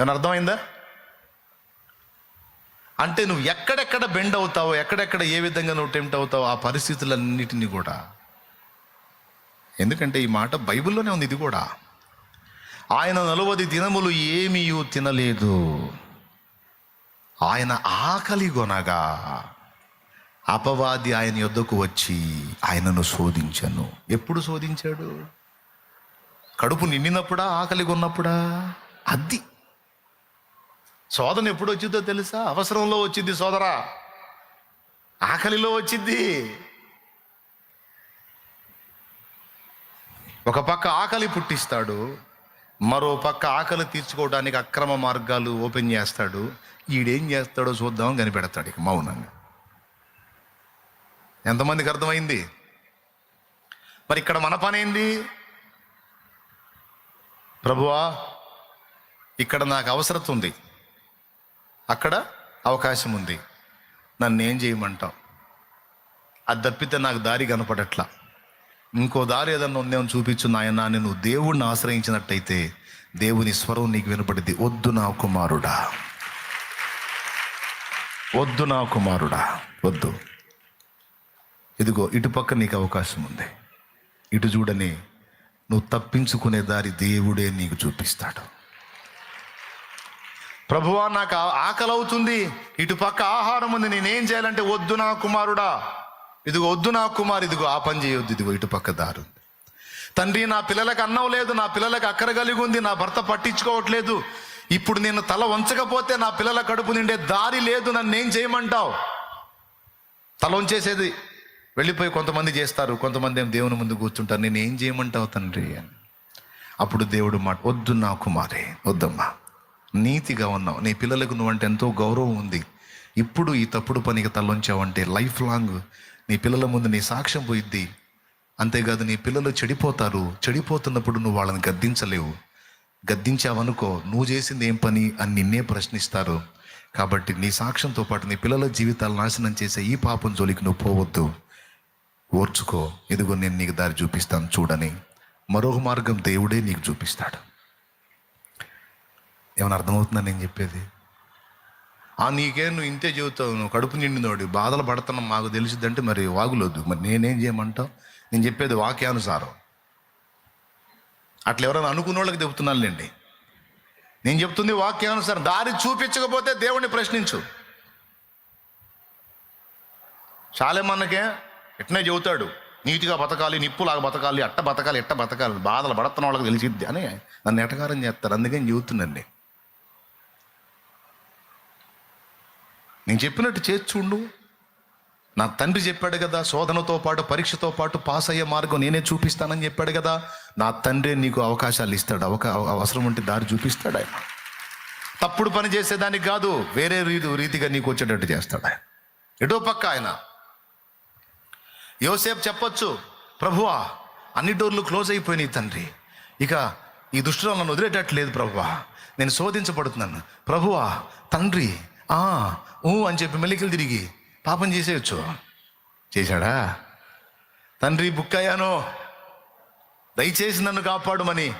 ఏమన్నా అర్థమైందా? అంటే నువ్వు ఎక్కడెక్కడ బెండ్ అవుతావో ఎక్కడెక్కడ ఏ విధంగా నువ్వు టెంప్ట్ అవుతావో ఆ పరిస్థితులన్నిటినీ కూడా. ఎందుకంటే ఈ మాట బైబిల్లోనే ఉంది ఇది కూడా. ఆయన నలువది దినములు ఏమీ తినలేదు. ఆయన ఆకలి గొనగా అపవాది ఆయన యొద్దకు వచ్చి ఆయనను శోధించను. ఎప్పుడు శోధించాడు? కడుపు నిండినప్పుడా ఆకలి కొన్నప్పుడా? అది శోధన ఎప్పుడు వచ్చిందో తెలుసా? అవసరంలో వచ్చింది సోదరా ఆకలిలో వచ్చింది. ఒక పక్క ఆకలి పుట్టిస్తాడు మరో పక్క ఆకలి తీర్చుకోవడానికి అక్రమ మార్గాలు ఓపెన్ చేస్తాడు. ఈడేం చేస్తాడో చూద్దాం కనిపెడతాడు ఇక మౌనంగా. ఎంతమందికి అర్థమైంది? మరి ఇక్కడ మన పనేంది ప్రభువా ఇక్కడ నాకు అవసరత ఉంది. అక్కడ అవకాశం ఉంది నన్ను ఏం చేయమంటావు? అది తప్పితే నాకు దారి కనపడట్లా. ఇంకో దారి ఏదన్నా ఉందేమో చూపించు నాయన నేను దేవుణ్ణి ఆశ్రయించినట్టయితే దేవుని స్వరం నీకు వినపడింది వద్దు నా కుమారుడా. వద్దు నా కుమారుడా. వద్దు. ఇదిగో ఇటుపక్క నీకు అవకాశం ఉంది. ఇటు చూడని నువ్వు తప్పించుకునే దారి దేవుడే నీకు చూపిస్తాడు. ప్రభువా నాకు ఆకలి అవుతుంది ఇటు పక్క ఆహారం ఉంది. నేనేం చేయాలంటే వద్దు నా కుమారుడా. ఇదిగో వద్దు నా కుమారు ఇదిగో ఆ పని చేయొద్దు. ఇదిగో ఇటు పక్క దారు తండ్రి నా పిల్లలకు అన్నం లేదు. నా పిల్లలకు అక్కర కలిగి ఉంది. నా భర్త పట్టించుకోవట్లేదు. ఇప్పుడు నేను తల వంచకపోతే నా పిల్లల కడుపు నిండే దారి లేదు. నన్ను ఏం చేయమంటావు? తల వంచేసేది. వెళ్ళిపోయి కొంతమంది చేస్తారు. కొంతమంది ఏం దేవుని ముందు కూర్చుంటారు. నేను ఏం చేయమంటావు తండ్రి? అని. అప్పుడు దేవుడు మాట వద్దు నా కుమారే. వద్దమ్మా. నీతిగా ఉన్నావు. నీ పిల్లలకు నువ్వంటే ఎంతో గౌరవం ఉంది. ఇప్పుడు ఈ తప్పుడు పనికి తలొంచావంటే లైఫ్ లాంగ్ నీ పిల్లల ముందు నీ సాక్ష్యం పోయిద్ది. అంతేకాదు నీ పిల్లలు చెడిపోతారు. చెడిపోతున్నప్పుడు నువ్వు వాళ్ళని గద్దించలేవు. గద్దించావనుకో నువ్వు చేసింది ఏం పని? అని నిన్నే ప్రశ్నిస్తారు. కాబట్టి నీ సాక్ష్యంతో పాటు నీ పిల్లల జీవితాలు నాశనం చేసే ఈ పాపం జోలికి నువ్వు పోవద్దు. ఓర్చుకో. ఇదిగో నేను నీకు దారి చూపిస్తాను. చూడని. మరొక మార్గం దేవుడే నీకు చూపిస్తాడు. ఏమైనా అర్థమవుతుందని నేను చెప్పేది? ఆ నీకే నువ్వు ఇంతే చెబుతావు నువ్వు కడుపు నిండినోడు బాధలు పడుతున్నాం మాకు తెలిసిద్దంటే మరి వాగులొద్దు. మరి నేనేం చేయమంటావు? నేను చెప్పేది వాక్యానుసారం. అట్లా ఎవరైనా అనుకున్న వాళ్ళకి చెబుతున్నానులేండి నేను చెప్తుంది వాక్యానుసారం. దారి చూపించకపోతే దేవుణ్ణి ప్రశ్నించు. చాలేమన్నకే ఎట్నే చెబుతాడు. నీతిగా బతకాలి నిప్పులాగా బతకాలి అట్ట బతకాలి ఎట్ట బతకాలి బాధలు పడుతున్న వాళ్ళకి తెలిసిద్ది అని నన్ను ఎటకారం చేస్తారు. అందుకని చెబుతుందండి నేను చెప్పినట్టు చేసి చూడు. నా తండ్రి చెప్పాడు కదా శోధనతో పాటు పరీక్షతో పాటు పాస్ అయ్యే మార్గం నేనే చూపిస్తానని చెప్పాడు కదా నా తండ్రి నీకు అవకాశాలు ఇస్తాడు అవకా అవసరం ఉంటే దారి చూపిస్తాడు ఆయన. తప్పుడు పని చేసేదానికి కాదు వేరే రీతి రీతిగా నీకు వచ్చేటట్టు చేస్తాడు ఆయన. ఎటో పక్క ఆయన. యోసేపు చెప్పొచ్చు ప్రభువా అన్ని డోర్లు క్లోజ్ అయిపోయినాయి తండ్రి. ఇక ఈ దుష్టులు నన్ను వదిలేటట్లేదు ప్రభువా. నేను శోధించబడుతున్నాను. ప్రభువా తండ్రి ఊ అని చెప్పి మెలికలు తిరిగి పాపం చేసేయచ్చు. చేశాడా? తండ్రి బుక్ అయ్యాను దయచేసి నన్ను కాపాడుమని.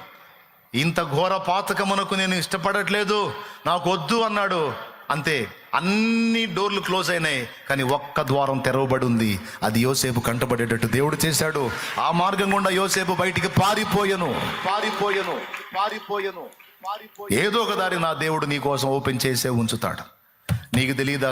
ఇంత ఘోర పాతకమునకు నేను ఇష్టపడట్లేదు. నాకు వద్దు అన్నాడు. అంతే అన్ని డోర్లు క్లోజ్ అయినాయి. కానీ ఒక్క ద్వారం తెరవబడి ఉంది అది యోసేపు కంటపడేటట్టు దేవుడు చేశాడు. ఆ మార్గం గుండా యోసేపు బయటికి పారిపోయను. పారిపోయను. పారిపోయను. పారిపోయి ఏదో ఒక దారి నా దేవుడు నీ కోసం ఓపెన్ చేసే ఉంచుతాడు. నీకు తెలియదా